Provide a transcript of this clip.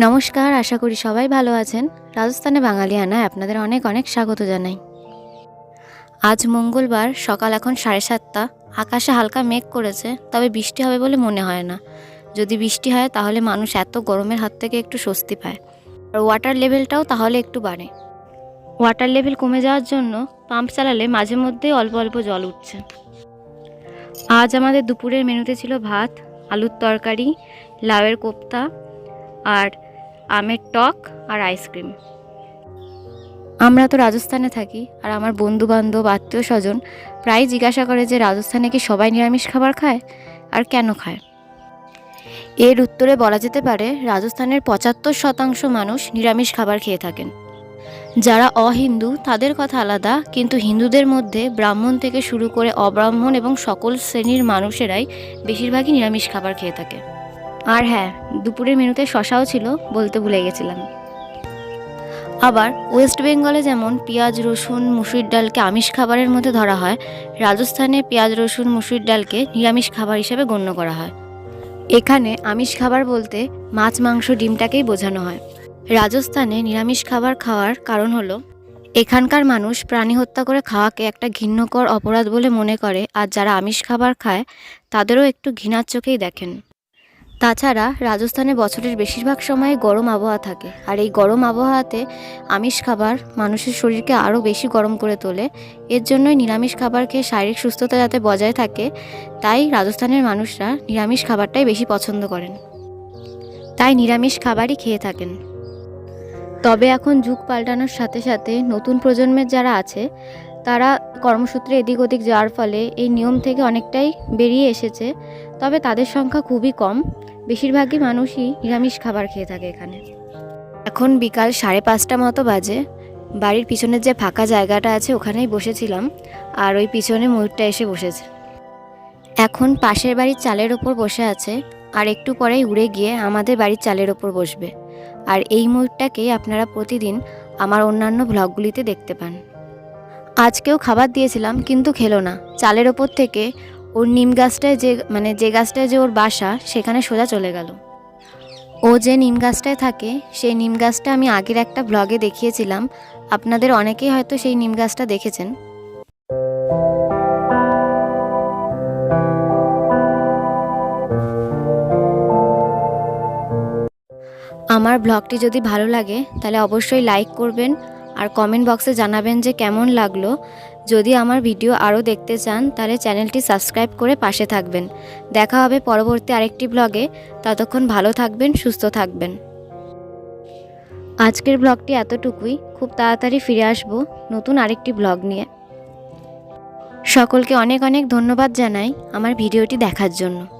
নমস্কার, আশা করি সবাই ভালো আছেন। রাজস্থানে বাঙালিয়ানায় আপনাদের অনেক অনেক স্বাগত জানাই। আজ মঙ্গলবার, সকাল এখন সাড়ে সাতটা। আকাশে হালকা মেঘ করেছে, তবে বৃষ্টি হবে বলে মনে হয় না। যদি বৃষ্টি হয়, তাহলে মানুষ এত গরমের হাত থেকে একটু স্বস্তি পায়। আর ওয়াটার লেভেলটাও তাহলে একটু বাড়ে। ওয়াটার লেভেল কমে যাওয়ার জন্য পাম্প চালালে মাঝে মধ্যেই অল্প অল্প জল উঠছে। আজ আমাদের দুপুরের মেনুতে ছিল ভাত, আলুর তরকারি, লাউয়ের কোপ্তা, আর আমের টক আর আইসক্রিম আমরা তো রাজস্থানে থাকি আর আমার বন্ধু বান্ধব আত্মীয় স্বজন প্রায় জিজ্ঞাসা করে যে, রাজস্থানে কি সবাই নিরামিষ খাবার খায়? আর কেন খায়? এর উত্তরে বলা যেতে পারে, রাজস্থানের পঁচাত্তর শতাংশ মানুষ নিরামিষ খাবার খেয়ে থাকেন। যারা অহিন্দু, তাদের কথা আলাদা, কিন্তু হিন্দুদের মধ্যে ব্রাহ্মণ থেকে শুরু করে অব্রাহ্মণ এবং সকল শ্রেণির মানুষেরাই বেশিরভাগই নিরামিষ খাবার খেয়ে থাকে। আর হ্যাঁ দুপুরের মেনুতে শশাও ছিল বলতে ভুলে গেছিলাম। আবার ওয়েস্ট বেঙ্গলে যেমন পেঁয়াজ, রসুন মুসুর ডালকে আমিষ খাবারের মধ্যে ধরা হয়, রাজস্থানে পেঁয়াজ, রসুন মুসুর ডালকে নিরামিষ খাবার হিসেবে গণ্য করা হয়। এখানে আমিষ খাবার বলতে মাছ, মাংস, ডিমটাকেই বোঝানো হয়। রাজস্থানে নিরামিষ খাবার খাওয়ার কারণ হলো, এখানকার মানুষ প্রাণী হত্যা করে খাওয়াকে একটা ঘৃণ্যকর অপরাধ বলে মনে করে, আর যারা আমিষ খাবার খায়, তাদেরও একটু ঘৃণার চোখেই দেখেন। তাছাড়া রাজস্থানে বছরের বেশিরভাগ সময় গরম আবহাওয়া থাকে। আর এই গরম আবহাওয়াতে আমিষ খাবার মানুষের শরীরকে আরও বেশি গরম করে তোলে। এর জন্যই নিরামিষ খাবার খেয়ে শারীরিক সুস্থতা যাতে বজায় থাকে, তাই রাজস্থানের মানুষরা নিরামিষ খাবারটাই বেশি পছন্দ করেন। তাই নিরামিষ খাবারই খেয়ে থাকেন। তবে এখন যুগ পাল্টানোর সাথে সাথে নতুন প্রজন্মের যারা আছে তারা কর্মসূত্রে এদিক ওদিক যাওয়ার ফলে এই নিয়ম থেকে অনেকটাই বেরিয়ে এসেছে। তবে তাদের সংখ্যা খুবই কম। বেশিরভাগই মানুষই নিরামিষ খাবার খেয়ে থাকে এখানে। এখন বিকাল সাড়ে পাঁচটা মতো বাজে। বাড়ির পিছনের যে ফাঁকা জায়গাটা আছে, ওখানেই বসেছিলাম। আর ওই পিছনে ময়ূরটা এসে বসেছে। এখন পাশের বাড়ির চালের ওপর বসে আছে। আর একটু পরেই উড়ে গিয়ে আমাদের বাড়ির চালের ওপর বসবে। আর এই ময়ূরটাকেই আপনারা প্রতিদিন আমার অন্যান্য ভ্লগগুলিতে দেখতে পান। আজকেও খাবার দিয়েছিলাম, কিন্তু খেলো না। চালের ওপর থেকে ওর নিম গাছটায় যে মানে যে গাছটায় যে ওর বাসা, সেখানে সোজা চলে গেল। ও যে নিম গাছটায় থাকে, সেই নিম গাছটা আমি আগের একটা ব্লগে দেখিয়েছিলাম। আপনাদের অনেকেই হয়তো সেই নিম গাছটা দেখেছেন। আমার ব্লগটি যদি ভালো লাগে, তাহলে অবশ্যই লাইক করবেন আর কমেন্ট বক্সে জানাবেন যে কেমন লাগল। যদি আমার ভিডিও আরও দেখতে চান, তাহলে চ্যানেলটি সাবস্ক্রাইব করে পাশে থাকবেন। দেখা হবে পরবর্তী আরেকটি ব্লগে ততক্ষণ ভালো থাকবেন, সুস্থ থাকবেন। আজকের ব্লগটি এতটুকুই। খুব তাড়াতাড়ি ফিরে আসব নতুন আরেকটি ব্লগ নিয়ে। সকলকে অনেক অনেক ধন্যবাদ জানাই আমার ভিডিওটি দেখার জন্য।